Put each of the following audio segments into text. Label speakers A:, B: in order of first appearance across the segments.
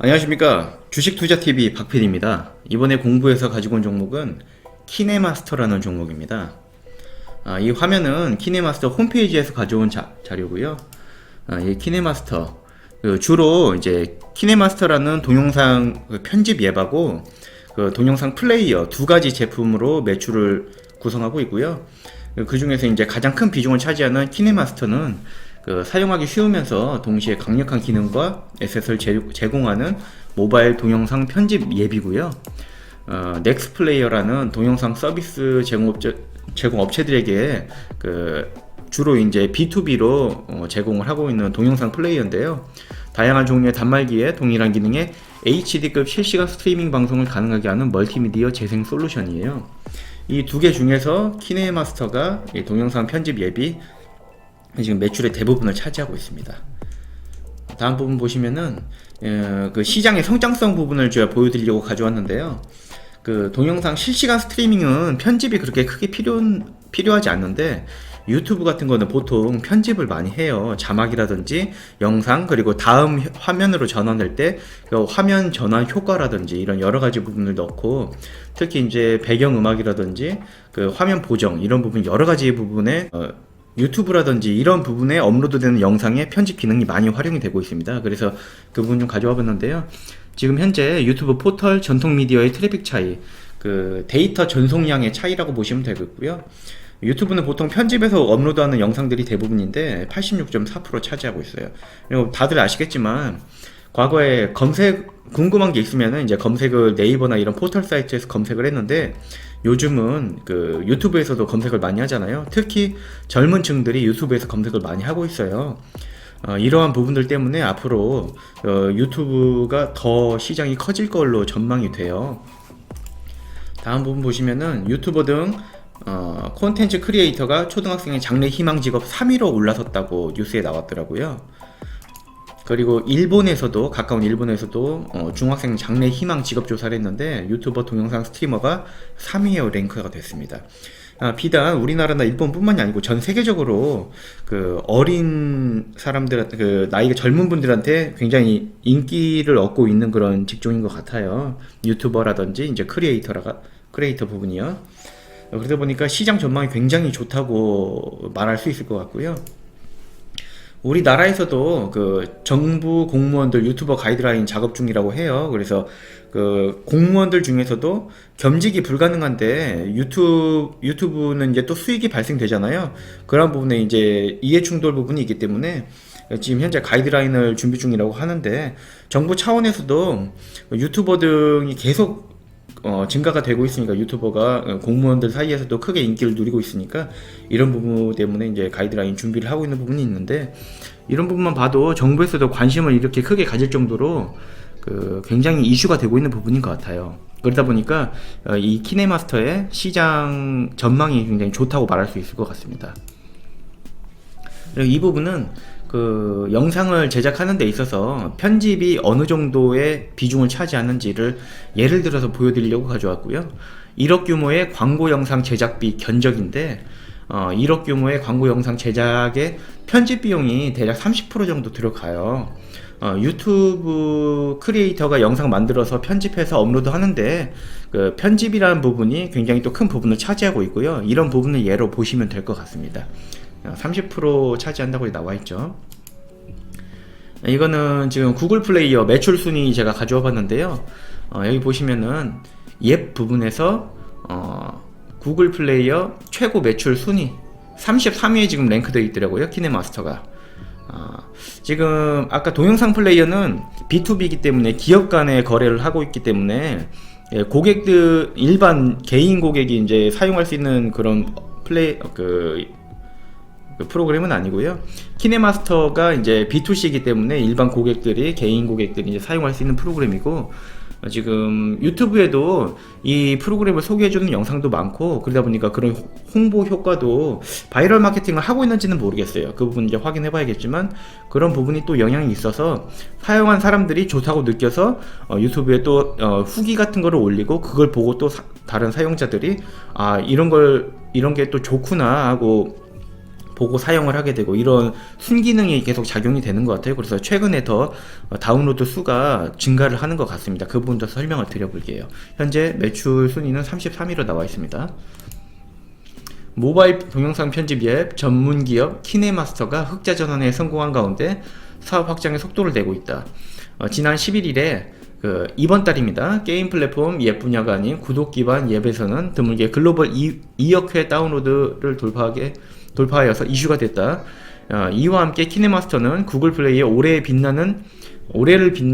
A: 안녕하십니까. 주식투자TV 박PD입니다. 이번에 공부해서 가지고 온 종목은 키네마스터라는 종목입니다. 아, 이 화면은 키네마스터 홈페이지에서 가져온 자, 자료고요. 아, 이 키네마스터 그 주로 이제 키네마스터라는 동영상 그 편집 앱하고 그 동영상 플레이어 두 가지 제품으로 매출을 구성하고 있고요. 그 중에서 이제 가장 큰 비중을 차지하는 키네마스터는 그 사용하기 쉬우면서 동시에 강력한 기능과 에셋을 제- 제공하는 모바일 동영상 편집 앱이고요. 어, 넥스플레이어라는 동영상 서비스 제공업체, 제공업체들에게 그 주로 이제 B2B로 어, 제공을 하고 있는 동영상 플레이어인데요. 다양한 종류의 단말기에 동일한 기능의 HD급 실시간 스트리밍 방송을 가능하게 하는 멀티미디어 재생 솔루션이에요. 이 두 개 중에서 키네마스터가 이 동영상 편집 앱이 지금 매출의 대부분을 차지하고 있습니다. 다음 부분 보시면은 어, 그 시장의 성장성 부분을 제가 보여드리려고 가져왔는데요. 그 동영상 실시간 스트리밍은 편집이 그렇게 크게 필요 필요하지 않는데 유튜브 같은 거는 보통 편집을 많이 해요. 자막이라든지 영상 그리고 다음 혀- 화면으로 전환될 때그 화면 전환 효과라든지 이런 여러 가지 부분을 넣고 특히 이제 배경 음악이라든지 그 화면 보정 이런 부분 여러 가지 부분에 어, 유튜브라든지 이런 부분에 업로드되는 영상의 편집 기능이 많이 활용이 되고 있습니다. 그래서 그 부분 좀 가져와 봤는데요. 지금 현재 유튜브 포털 전통 미디어의 트래픽 차이, 그 데이터 전송량의 차이라고 보시면 되겠고요. 유튜브는 보통 편집해서 업로드하는 영상들이 대부분인데 86.4% 차지하고 있어요. 그리고 다들 아시겠지만 과거에 검색 궁금한 게 있으면은 이제 검색을 네이버나 이런 포털 사이트에서 검색을 했는데 요즘은 그 유튜브에서도 검색을 많이 하잖아요. 특히 젊은 층들이 유튜브에서 검색을 많이 하고 있어요. 어, 이러한 부분들 때문에 앞으로 어, 유튜브가 더 시장이 커질 걸로 전망이 돼요. 다음 부분 보시면은 유튜버 등 어, 콘텐츠 크리에이터가 초등학생의 장래 희망 직업 3위로 올라섰다고 뉴스에 나왔더라고요. 그리고 일본에서도 가까운 일본에서도 어, 중학생 장래 희망 직업 조사를 했는데 유튜버 동영상 스트리머가 3위에 랭크가 됐습니다. 아, 비단 우리나라나 일본뿐만이 아니고 전 세계적으로 그 어린 사람들 그 나이가 젊은 분들한테 굉장히 인기를 얻고 있는 그런 직종인 것 같아요. 유튜버라든지 이제 크리에이터라가 크리에이터 부분이요. 어, 그러다 보니까 시장 전망이 굉장히 좋다고 말할 수 있을 것 같고요. 우리나라에서도 그 정부 공무원들 유튜버 가이드라인 작업 중이라고 해요. 그래서 그 공무원들 중에서도 겸직이 불가능한데 유튜브 유튜브는 이제 또 수익이 발생되잖아요. 그런 부분에 이제 이해 충돌 부분이 있기 때문에 지금 현재 가이드라인을 준비 중이라고 하는데 정부 차원에서도 유튜버 등이 계속 어, 증가가 되고 있으니까 유튜버가 어, 공무원들 사이에서도 크게 인기를 누리고 있으니까 이런 부분 때문에 이제 가이드라인 준비를 하고 있는 부분이 있는데 이런 부분만 봐도 정부에서도 관심을 이렇게 크게 가질 정도로 그 굉장히 이슈가 되고 있는 부분인 것 같아요. 그러다 보니까 어, 이 키네마스터의 시장 전망이 굉장히 좋다고 말할 수 있을 것 같습니다. 이 부분은 그 영상을 제작하는 데 있어서 편집이 어느 정도의 비중을 차지하는지를 예를 들어서 보여드리려고 가져왔고요. 1억 규모의 광고 영상 제작비 견적인데 어, 1억 규모의 광고 영상 제작의 편집 비용이 대략 30% 정도 들어가요. 어, 유튜브 크리에이터가 영상 만들어서 편집해서 업로드 하는데 그 편집이라는 부분이 굉장히 또 큰 부분을 차지하고 있고요. 이런 부분을 예로 보시면 될 것 같습니다. 어, 30% 차지한다고 나와 있죠. 이거는 지금 구글 플레이어 매출 순위 제가 가져와 봤는데요. 어, 여기 보시면은 앱 부분에서 어, 구글 플레이어 최고 매출 순위 33위에 지금 랭크되어 있더라고요. 키네마스터가. 어, 지금 아까 동영상 플레이어는 B2B이기 때문에 기업 간의 거래를 하고 있기 때문에 예, 고객들 일반 개인 고객이 이제 사용할 수 있는 그런 플레이 그그 프로그램은 아니고요. 키네마스터가 이제 B2C이기 때문에 일반 고객들이 개인 고객들이 이제 사용할 수 있는 프로그램이고 어, 지금 유튜브에도 이 프로그램을 소개해주는 영상도 많고 그러다 보니까 그런 홍보 효과도 바이럴 마케팅을 하고 있는지는 모르겠어요. 그 부분 이제 확인해 봐야겠지만 그런 부분이 또 영향이 있어서 사용한 사람들이 좋다고 느껴서 어, 유튜브에 또 어, 후기 같은 거를 올리고 그걸 보고 또 사- 다른 사용자들이 아 이런 걸 이런 게 또 좋구나 하고 보고 사용을 하게 되고 이런 순기능이 계속 작용이 되는 것 같아요. 그래서 최근에 더 어, 다운로드 수가 증가를 하는 것 같습니다. 그 부분도 설명을 드려볼게요. 현재 매출 순위는 33위로 나와 있습니다. 모바일 동영상 편집 앱 전문 기업 키네마스터가 흑자 전환에 성공한 가운데 사업 확장에 속도를 내고 있다. 어, 지난 11일에 그 이번 달입니다. 게임 플랫폼 앱 분야가 아닌 구독 기반 앱에서는 드물게 글로벌 2, 2억 회 다운로드를 돌파하게 돌파하여서 이슈가 됐다. 어, 이와 함께 키네마스터는 구글 플레이의 올해 빛나는 올해를 빛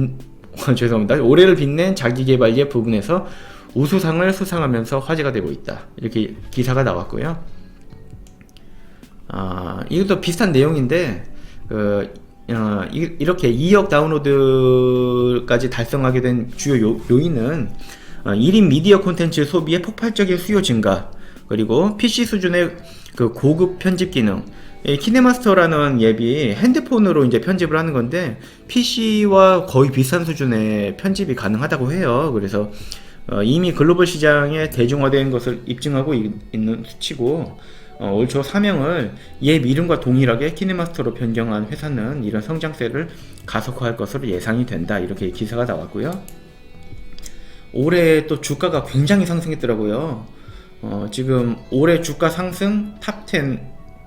A: 죄송합니다. 올해를 빛낸 자기 개발 앱 부분에서 우수상을 수상하면서 화제가 되고 있다. 이렇게 기사가 나왔고요. 아, 이것도 비슷한 내용인데, 그, 어, 이, 이렇게 2억 다운로드까지 달성하게 된 주요 요, 요인은 어, 1인 미디어 콘텐츠 소비의 폭발적인 수요 증가, 그리고 PC 수준의 그 고급 편집 기능, 이 키네마스터라는 앱이 핸드폰으로 이제 편집을 하는 건데 PC와 거의 비슷한 수준의 편집이 가능하다고 해요. 그래서 어, 이미 글로벌 시장에 대중화된 것을 입증하고 있, 는 수치고 어, 올초 사명을 앱 이름과 동일하게 키네마스터로 변경한 회사는 이런 성장세를 가속화할 것으로 예상이 된다. 이렇게 기사가 나왔고요. 올해 또 주가가 굉장히 상승했더라고요. 어, 지금 올해 주가 상승 탑10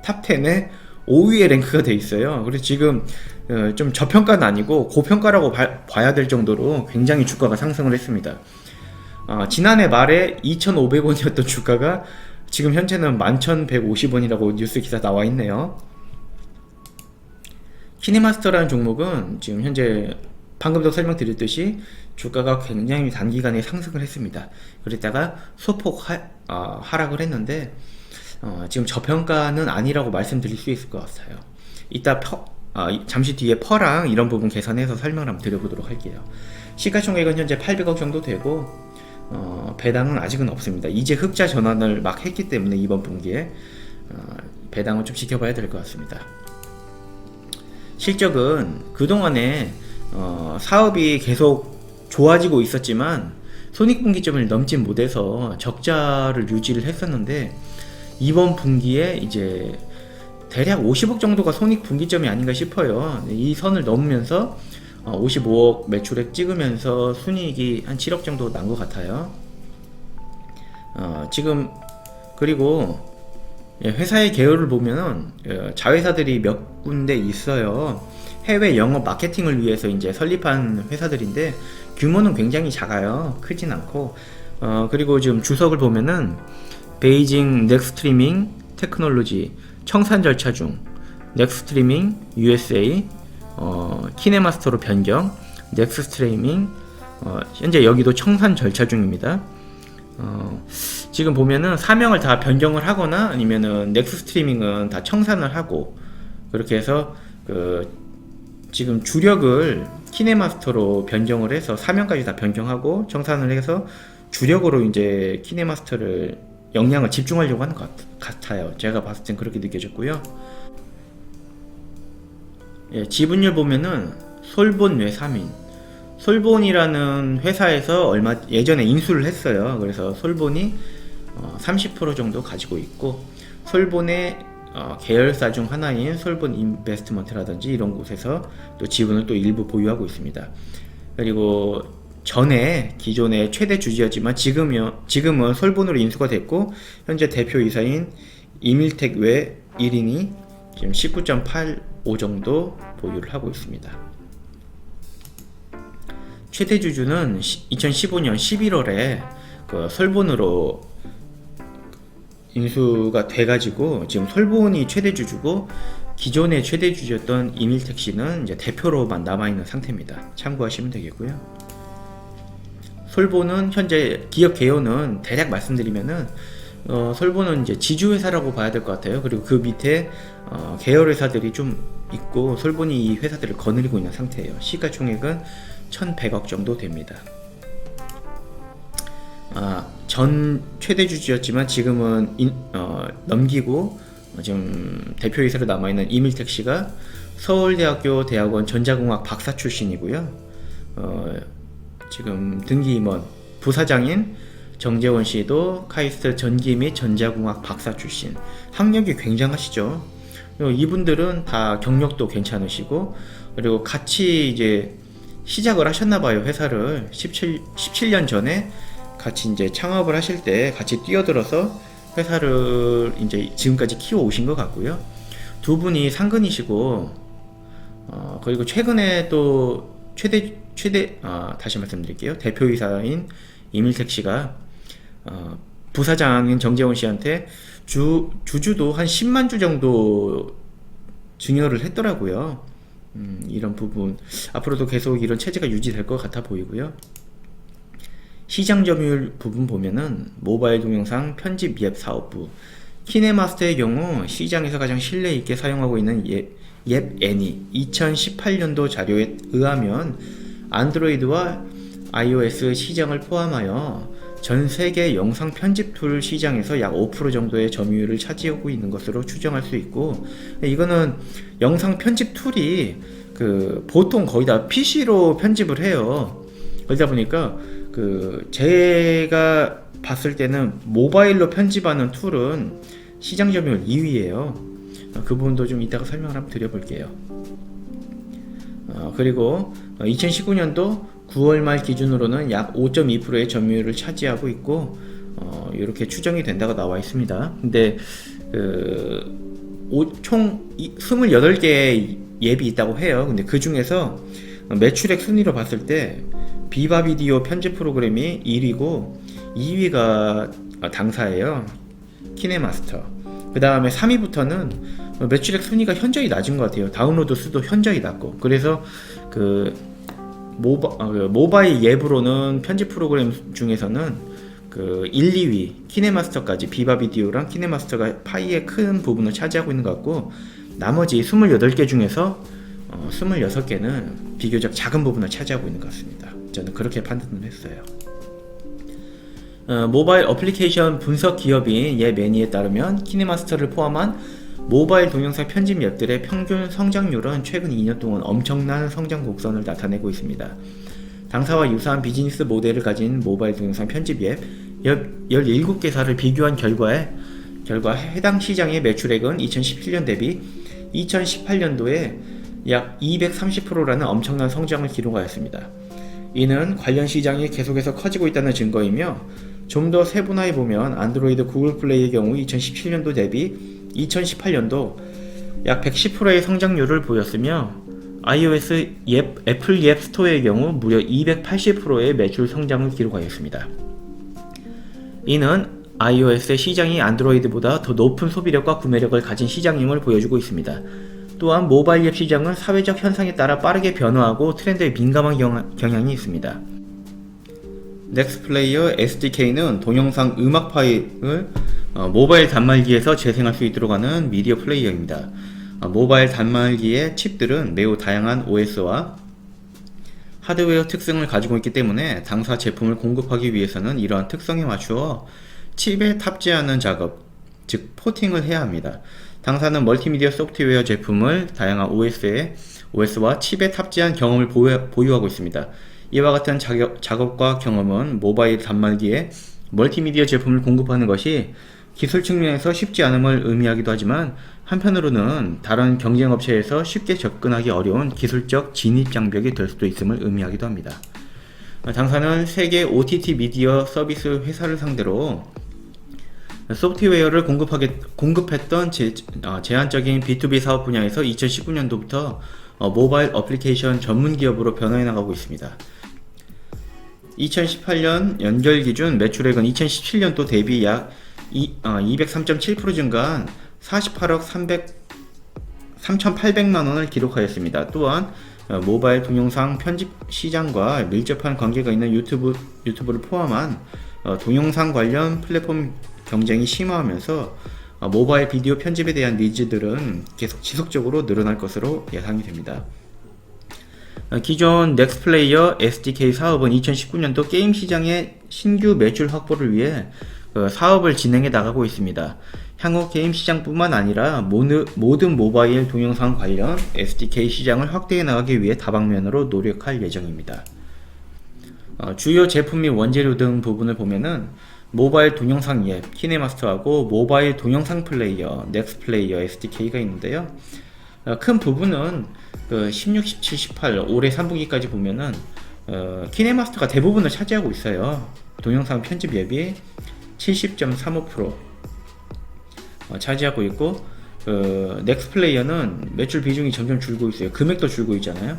A: 탑10에 5위에 랭크가 돼 있어요. 그래서 지금 어, 좀 저평가는 아니고 고평가라고 봐, 봐야 될 정도로 굉장히 주가가 상승을 했습니다. 어, 지난해 말에 2,500원이었던 주가가 지금 현재는 11,150원이라고 뉴스 기사 나와 있네요. 키네마스터라는 종목은 지금 현재 방금도 설명드렸듯이 주가가 굉장히 단기간에 상승을 했습니다. 그랬다가 소폭 하, 어, 하락을 했는데 어, 지금 저평가는 아니라고 말씀드릴 수 있을 것 같아요. 이따 퍼, 어, 잠시 뒤에 퍼랑 이런 부분 계산해서 설명을 한번 드려보도록 할게요. 시가총액은 현재 800억 정도 되고 어, 배당은 아직은 없습니다. 이제 흑자 전환을 막 했기 때문에 이번 분기에 어, 배당은 좀 지켜봐야 될 것 같습니다. 실적은 그동안에 어, 사업이 계속 좋아지고 있었지만 손익분기점을 넘지 못해서 적자를 유지를 했었는데 이번 분기에 이제 대략 50억 정도가 손익분기점이 아닌가 싶어요. 이 선을 넘으면서 55억 매출액 찍으면서 순이익이 한 7억 정도 난 것 같아요. 어, 지금 그리고 예, 회사의 계열을 보면은 어, 자회사들이 몇 군데 있어요. 해외 영업 마케팅을 위해서 이제 설립한 회사들인데 규모는 굉장히 작아요. 크진 않고 어, 그리고 지금 주석을 보면은 베이징 넥스트리밍 테크놀로지 청산 절차 중 넥스트리밍 USA 어, 키네마스터로 변경 넥스트리밍 어, 현재 여기도 청산 절차 중입니다. 어, 지금 보면은 사명을 다 변경을 하거나 아니면은 넥스트리밍은 다 청산을 하고 그렇게 해서 그 지금 주력을 키네마스터로 변경을 해서 사명까지 다 변경하고 청산을 해서 주력으로 이제 키네마스터를 역량을 집중하려고 하는 것 같아요. 제가 봤을 땐 그렇게 느껴졌고요. 예, 지분율 보면은 솔본 외 3인 솔본이라는 회사에서 얼마 예전에 인수를 했어요. 그래서 솔본이 어, 30% 정도 가지고 있고 솔본의 어, 계열사 중 하나인 솔본 인베스트먼트라든지 이런 곳에서 또 지분을 또 일부 보유하고 있습니다. 그리고 전에 기존의 최대 주주였지만 지금은 지금은 솔본으로 인수가 됐고 현재 대표이사인 이밀텍 외 1인이 지금 19.85 정도 보유를 하고 있습니다. 최대 주주는 2015년 11월에 그 솔본으로 인수가 돼가지고 지금 솔본이 최대 주주고 기존의 최대 주주였던 이밀텍 씨는 이제 대표로만 남아 있는 상태입니다. 참고하시면 되겠고요. 솔본은 현재 기업 개요는 대략 말씀드리면은 어, 솔본은 이제 지주회사라고 봐야 될 것 같아요. 그리고 그 밑에 어, 계열 회사들이 좀 있고 솔본이 이 회사들을 거느리고 있는 상태예요. 시가총액은 1,100억 정도 됩니다. 아, 전 최대 주주였지만 지금은 인, 어, 넘기고 지금 대표이사로 남아있는 이밀택 씨가 서울대학교 대학원 전자공학 박사 출신이고요. 어, 지금 등기 임원 부사장인 정재원 씨도 카이스트 전기 및 전자공학 박사 출신 학력이 굉장하시죠. 이분들은 다 경력도 괜찮으시고 그리고 같이 이제 시작을 하셨나 봐요 회사를 17 17년 전에 같이 이제 창업을 하실 때 같이 뛰어들어서 회사를 이제 지금까지 키워 오신 것 같고요. 두 분이 상근이시고 어, 그리고 최근에 또 최대 최대 아, 다시 말씀드릴게요. 대표이사인 이밀택 씨가 어, 부사장인 정재원 씨한테 주 주주도 한 10만 주 정도 증여를 했더라고요. 음, 이런 부분 앞으로도 계속 이런 체제가 유지될 것 같아 보이고요. 시장 점유율 부분 보면은 모바일 동영상 편집 앱 사업부 키네마스터의 경우 시장에서 가장 신뢰 있게 사용하고 있는 예, 앱 애니 2018년도 자료에 의하면 안드로이드와 iOS 시장을 포함하여 전 세계 영상 편집 툴 시장에서 약 5% 정도의 점유율을 차지하고 있는 것으로 추정할 수 있고 이거는 영상 편집 툴이 그 보통 거의 다 PC로 편집을 해요. 그러다 보니까 그 제가 봤을 때는 모바일로 편집하는 툴은 시장 점유율 2위예요. 그 부분도 좀 이따가 설명을 한번 드려볼게요. 어, 그리고 2019년도 9월 말 기준으로는 약 5.2%의 점유율을 차지하고 있고 어, 이렇게 추정이 된다고 나와 있습니다. 근데 그, 오- 총 28개의 앱이 있다고 해요. 근데 그 중에서 매출액 순위로 봤을 때 비바 비디오 편집 프로그램이 1위고 2위가 당사예요. 키네마스터. 그 다음에 3위부터는 매출액 순위가 현저히 낮은 것 같아요. 다운로드 수도 현저히 낮고. 그래서 그 모바, 아, 그 모바일 앱으로는 편집 프로그램 중에서는 그 1, 2위 키네마스터까지 비바 비디오랑 키네마스터가 파이의 큰 부분을 차지하고 있는 것 같고 나머지 28개 중에서 어, 26개는 비교적 작은 부분을 차지하고 있는 것 같습니다. 저는 그렇게 판단을 했어요. 어, 모바일 어플리케이션 분석 기업인 예 매니에 따르면 키네마스터를 포함한 모바일 동영상 편집 앱들의 평균 성장률은 최근 2년 동안 엄청난 성장 곡선을 나타내고 있습니다. 당사와 유사한 비즈니스 모델을 가진 모바일 동영상 편집 앱 17개사를 비교한 결과에 결과 해당 시장의 매출액은 2017년 대비 2018년도에 약 230%라는 엄청난 성장을 기록하였습니다. 이는 관련 시장이 계속해서 커지고 있다는 증거이며 좀 더 세분화해 보면 안드로이드 구글 플레이의 경우 2017년도 대비 2018년도 약 110%의 성장률을 보였으며 iOS 앱, 애플 앱 스토어의 경우 무려 280%의 매출 성장을 기록하였습니다. 이는 iOS의 시장이 안드로이드보다 더 높은 소비력과 구매력을 가진 시장임을 보여주고 있습니다. 또한 모바일 앱 시장은 사회적 현상에 따라 빠르게 변화하고 트렌드에 민감한 경- 경향이 있습니다. 넥스플레이어 SDK는 동영상 음악 파일을 어, 모바일 단말기에서 재생할 수 있도록 하는 미디어 플레이어입니다. 어, 모바일 단말기의 칩들은 매우 다양한 OS와 하드웨어 특성을 가지고 있기 때문에 당사 제품을 공급하기 위해서는 이러한 특성에 맞추어 칩에 탑재하는 작업, 즉 포팅을 해야 합니다. 당사는 멀티미디어 소프트웨어 제품을 다양한 OS에 OS와 칩에 탑재한 경험을 보유, 보유하고 있습니다. 이와 같은 작업, 작업과 경험은 모바일 단말기에 멀티미디어 제품을 공급하는 것이 기술 측면에서 쉽지 않음을 의미하기도 하지만 한편으로는 다른 경쟁 업체에서 쉽게 접근하기 어려운 기술적 진입 장벽이 될 수도 있음을 의미하기도 합니다. 당사는 세계 OTT 미디어 서비스 회사를 상대로 소프트웨어를 공급하게, 공급했던 제, 어, 제한적인 B2B 사업 분야에서 2019년도부터 어, 모바일 어플리케이션 전문 기업으로 변화해 나가고 있습니다. 2018년 연결 기준 매출액은 2017년도 대비 약 이, 어, 203.7% 증가한 48억 300, 3,800만 원을 기록하였습니다. 또한 어, 모바일 동영상 편집 시장과 밀접한 관계가 있는 유튜브 유튜브를 포함한 어, 동영상 관련 플랫폼 경쟁이 심화하면서 어, 모바일 비디오 편집에 대한 니즈들은 계속 지속적으로 늘어날 것으로 예상이 됩니다. 어, 기존 넥스플레이어 SDK 사업은 2019년도 게임 시장의 신규 매출 확보를 위해 어, 사업을 진행해 나가고 있습니다. 향후 게임 시장뿐만 아니라 모든 모바일 동영상 관련 SDK 시장을 확대해 나가기 위해 다방면으로 노력할 예정입니다. 어, 주요 제품 및 원재료 등 부분을 보면은 모바일 동영상 앱 키네마스터하고 모바일 동영상 플레이어 넥스 플레이어 SDK가 있는데요. 어, 큰 부분은 그 16, 17, 18 올해 3분기까지 보면은 어, 키네마스터가 대부분을 차지하고 있어요. 동영상 편집 앱이 70.35% 어, 차지하고 있고 그 넥스 플레이어는 매출 비중이 점점 줄고 있어요. 금액도 줄고 있잖아요.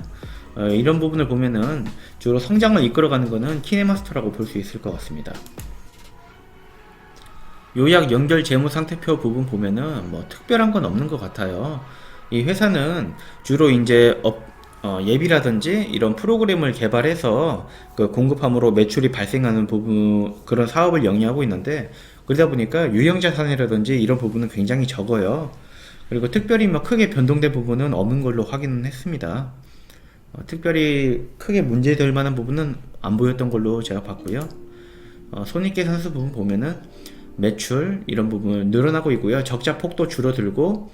A: 어, 이런 부분을 보면은 주로 성장을 이끌어가는 거는 키네마스터라고 볼 수 있을 것 같습니다. 요약 연결 재무 상태표 부분 보면은 뭐 특별한 건 없는 것 같아요. 이 회사는 주로 이제 업, 어, 예비라든지 이런 프로그램을 개발해서 그 공급함으로 매출이 발생하는 부분 그런 사업을 영위하고 있는데 그러다 보니까 유형 자산이라든지 이런 부분은 굉장히 적어요. 그리고 특별히 뭐 크게 변동된 부분은 없는 걸로 확인은 했습니다. 어, 특별히 크게 문제될 만한 부분은 안 보였던 걸로 제가 봤고요. 어, 손익계산서 부분 보면은 매출 이런 부분 늘어나고 있고요. 적자 폭도 줄어들고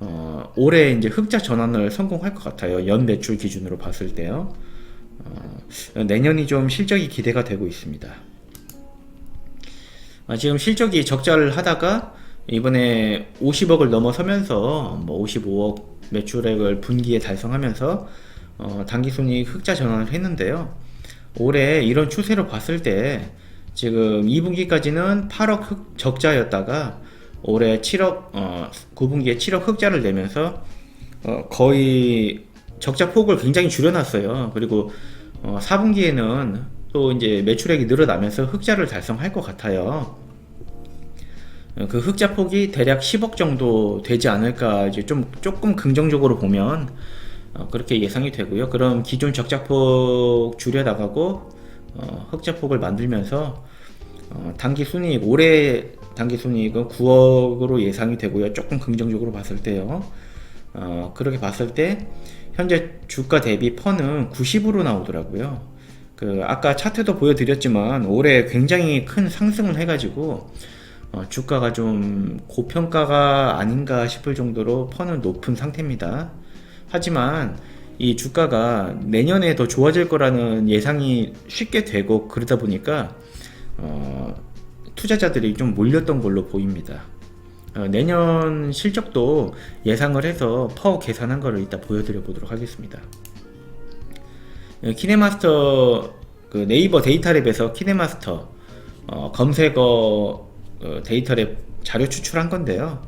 A: 어, 올해 이제 흑자 전환을 성공할 것 같아요. 연 매출 기준으로 봤을 때요. 어, 내년이 좀 실적이 기대가 되고 있습니다. 아, 지금 실적이 적자를 하다가 이번에 50억을 넘어서면서 뭐 55억 매출액을 분기에 달성하면서 어, 당기순이익 흑자 전환을 했는데요. 올해 이런 추세로 봤을 때 지금 2분기까지는 8억 흑, 적자였다가 올해 7억 어, 9분기에 7억 흑자를 내면서 어, 거의 적자 폭을 굉장히 줄여놨어요. 그리고 어, 4분기에는 또 이제 매출액이 늘어나면서 흑자를 달성할 것 같아요. 어, 그 흑자 폭이 대략 10억 정도 되지 않을까 이제 좀 조금 긍정적으로 보면 어, 그렇게 예상이 되고요. 그럼 기존 적자폭 줄여 나가고 어, 흑자폭을 만들면서 어, 단기 순이익 올해 단기 순이익은 9억으로 예상이 되고요. 조금 긍정적으로 봤을 때요. 어, 그렇게 봤을 때 현재 주가 대비 펀은 90으로 나오더라고요. 그 아까 차트도 보여드렸지만 올해 굉장히 큰 상승을 해가지고 어, 주가가 좀 고평가가 아닌가 싶을 정도로 펀은 높은 상태입니다. 하지만 이 주가가 내년에 더 좋아질 거라는 예상이 쉽게 되고 그러다 보니까 어, 투자자들이 좀 몰렸던 걸로 보입니다. 어, 내년 실적도 예상을 해서 퍼 계산한 거를 이따 보여드려 보도록 하겠습니다. 어, 키네마스터 그 네이버 데이터랩에서 키네마스터 어, 검색어 어, 데이터랩 자료 추출한 건데요.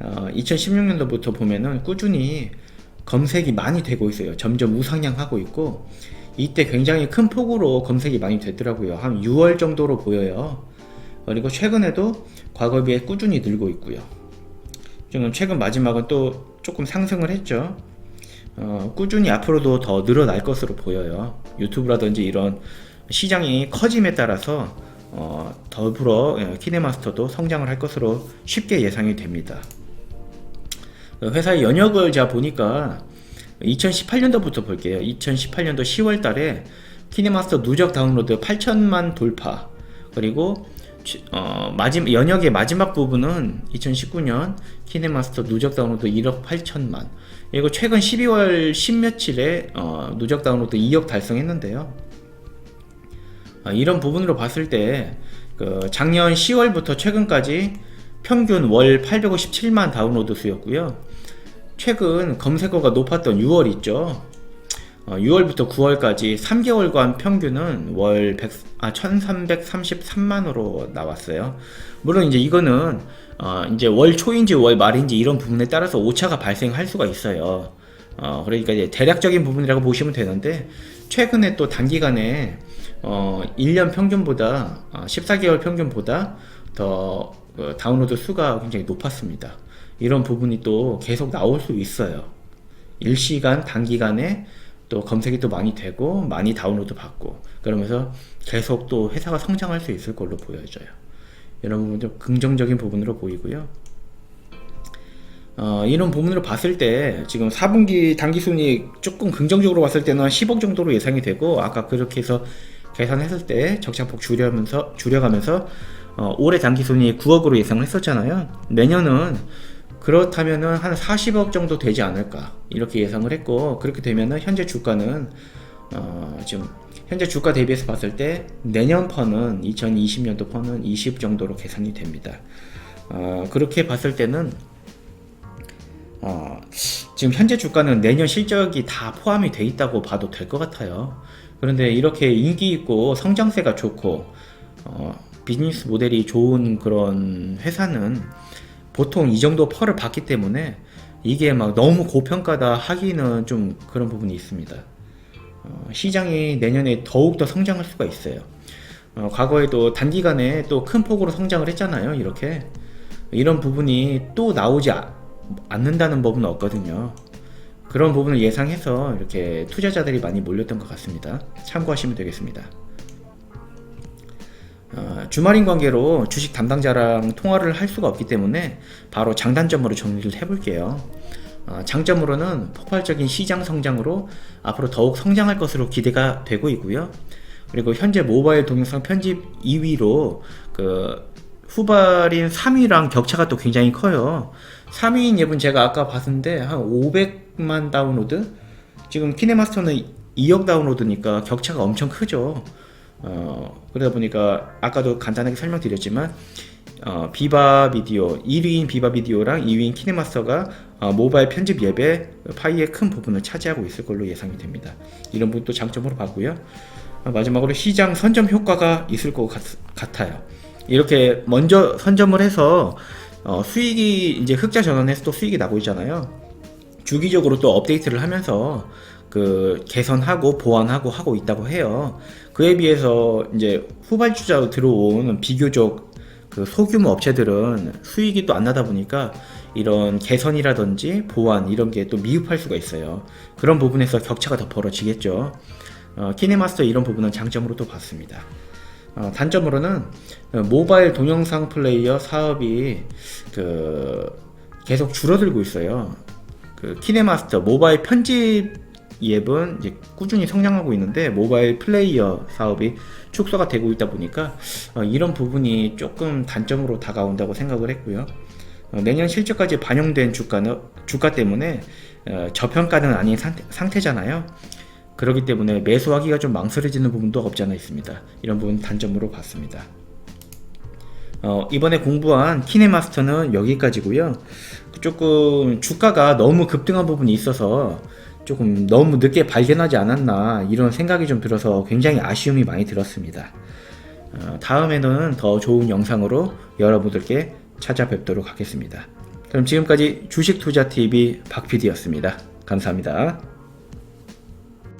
A: 2016년도부터 보면은 꾸준히 검색이 많이 되고 있어요. 점점 우상향하고 있고 이때 굉장히 큰 폭으로 검색이 많이 되더라고요. 한 6월 정도로 보여요. 그리고 최근에도 과거 비해 꾸준히 늘고 있고요. 지금 최근 마지막은 또 조금 상승을 했죠. 어, 꾸준히 앞으로도 더 늘어날 것으로 보여요. 유튜브라든지 이런 시장이 커짐에 따라서 어, 더불어 예, 키네마스터도 성장을 할 것으로 쉽게 예상이 됩니다. 그 회사의 연역을 제가 보니까 2018년도부터 볼게요. 2018년도 10월 달에 키네마스터 누적 다운로드 8천만 돌파. 그리고 어, 마지막 연역의 마지막 부분은 2019년 키네마스터 누적 다운로드 1억 8천만. 그리고 최근 12월 10며칠에 어, 누적 다운로드 2억 달성했는데요. 어, 이런 부분으로 봤을 때 그 작년 10월부터 최근까지 평균 월 857만 다운로드 수였고요. 최근 검색어가 높았던 6월 있죠. 어, 6월부터 9월까지 3개월간 평균은 월 100, 아, 1333만으로 나왔어요. 물론 이제 이거는 어, 이제 월 초인지 월 말인지 이런 부분에 따라서 오차가 발생할 수가 있어요. 어, 그러니까 이제 대략적인 부분이라고 보시면 되는데 최근에 또 단기간에 어, 1년 평균보다 어, 14개월 평균보다 더 어, 다운로드 수가 굉장히 높았습니다. 이런 부분이 또 계속 나올 수 있어요. 일시간 단기간에 또 검색이 또 많이 되고 많이 다운로드 받고 그러면서 계속 또 회사가 성장할 수 있을 걸로 보여져요. 이런 부분 좀 긍정적인 부분으로 보이고요. 어, 이런 부분으로 봤을 때 지금 4분기 단기 순이익 조금 긍정적으로 봤을 때는 한 10억 정도로 예상이 되고 아까 그렇게 해서 계산했을 때 적자폭 줄여면서 줄여가면서 어, 올해 단기 순이익 9억으로 예상을 했었잖아요. 내년은 그렇다면은 한 40억 정도 되지 않을까 이렇게 예상을 했고 그렇게 되면은 현재 주가는 어, 지금 현재 주가 대비해서 봤을 때 내년 펀은 2020년도 펀은 20 정도로 계산이 됩니다. 어, 그렇게 봤을 때는 어, 지금 현재 주가는 내년 실적이 다 포함이 돼 있다고 봐도 될 것 같아요. 그런데 이렇게 인기 있고 성장세가 좋고 어, 비즈니스 모델이 좋은 그런 회사는 보통 이 정도 펄을 받기 때문에 이게 막 너무 고평가다 하기는 좀 그런 부분이 있습니다. 어, 시장이 내년에 더욱더 성장할 수가 있어요. 어, 과거에도 단기간에 또 큰 폭으로 성장을 했잖아요. 이렇게 이런 부분이 또 나오지 아- 않는다는 법은 없거든요. 그런 부분을 예상해서 이렇게 투자자들이 많이 몰렸던 것 같습니다. 참고하시면 되겠습니다. 어, 주말인 관계로 주식 담당자랑 통화를 할 수가 없기 때문에 바로 장단점으로 정리를 해볼게요. 어, 장점으로는 폭발적인 시장 성장으로 앞으로 더욱 성장할 것으로 기대가 되고 있고요. 그리고 현재 모바일 동영상 편집 2위로 그 후발인 3위랑 격차가 또 굉장히 커요. 3위인 앱은 제가 아까 봤는데 한 500만 다운로드? 지금 키네마스터는 2억 다운로드니까 격차가 엄청 크죠. 어, 그러다 보니까 아까도 간단하게 설명드렸지만 어, 비바 비디오 1위인 비바 비디오랑 2위인 키네마스터가 어, 모바일 편집 앱의 파이의 큰 부분을 차지하고 있을 걸로 예상이 됩니다. 이런 부분도 장점으로 봤고요. 어, 마지막으로 시장 선점 효과가 있을 것 같, 같아요. 이렇게 먼저 선점을 해서 어, 수익이 이제 흑자 전환해서 또 수익이 나고 있잖아요. 주기적으로 또 업데이트를 하면서 그 개선하고 보완하고 하고 있다고 해요. 그에 비해서 이제 후발주자로 들어온 비교적 그 소규모 업체들은 수익이 또 안 나다 보니까 이런 개선이라든지 보완 이런 게 또 미흡할 수가 있어요. 그런 부분에서 격차가 더 벌어지겠죠. 어, 키네마스터 이런 부분은 장점으로 또 봤습니다. 어, 단점으로는 어, 모바일 동영상 플레이어 사업이 그 계속 줄어들고 있어요. 그 키네마스터 모바일 편집 앱은 이제 꾸준히 성장하고 있는데 모바일 플레이어 사업이 축소가 되고 있다 보니까 어, 이런 부분이 조금 단점으로 다가온다고 생각을 했고요. 어, 내년 실적까지 반영된 주가는 주가 때문에 어, 저평가는 아닌 상태, 상태잖아요. 그렇기 때문에 매수하기가 좀 망설여지는 부분도 없지 않아 있습니다. 이런 부분 단점으로 봤습니다. 어, 이번에 공부한 키네마스터는 여기까지고요. 조금 주가가 너무 급등한 부분이 있어서 조금 너무 늦게 발견하지 않았나 이런 생각이 좀 들어서 굉장히 아쉬움이 많이 들었습니다. 어, 다음에는 더 좋은 영상으로 여러분들께 찾아뵙도록 하겠습니다. 그럼 지금까지 주식투자TV 박PD였습니다. 감사합니다.